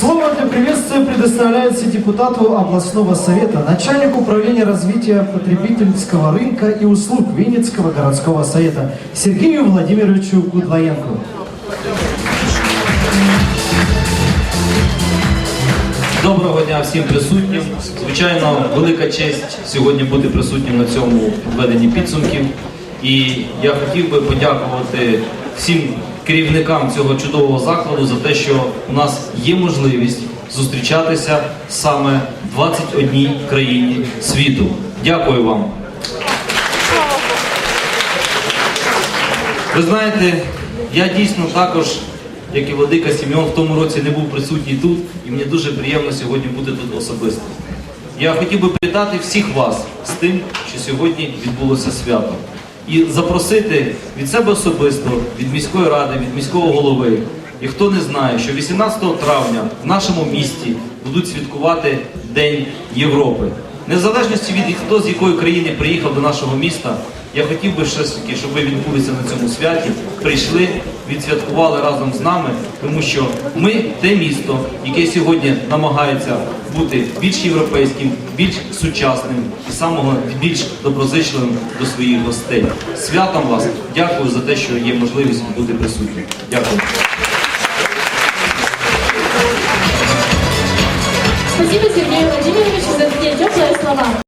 Слово для приветствия предоставляется депутату областного совета, начальнику управления развития потребительского рынка и услуг Винницкого городского совета Сергею Владимировичу Гудвоенко. Доброго дня всім присутнім. Звичайно, велика честь сьогодні бути присутнім на цьому підведенні підсумків. І я хотів би подякувати всім керівникам цього чудового закладу за те, що у нас є можливість зустрічатися саме в 21 країні світу. Дякую вам. Ви знаєте, я дійсно також, як і Владика Сім'он, в тому році не був присутній тут, і мені дуже приємно сьогодні бути тут особисто. Я хотів би привітати всіх вас з тим, що сьогодні відбулося свято. І запросити від себе особисто, від міської ради, від міського голови. І хто не знає, що 18 травня в нашому місті будуть святкувати День Європи. Незалежності від хто з якої країни приїхав до нашого міста, я хотів би все таки, щоб ви відбулися на цьому святі, прийшли, відсвяткували разом з нами, тому що ми те місто, яке сьогодні намагається бути більш європейським, більш сучасним і самого більш доброзичливим до своїх гостей. Святом вас дякую за те, що є можливість бути присутнім. Дякую. Спасибо Сергею Владимировичу за такие теплые слова.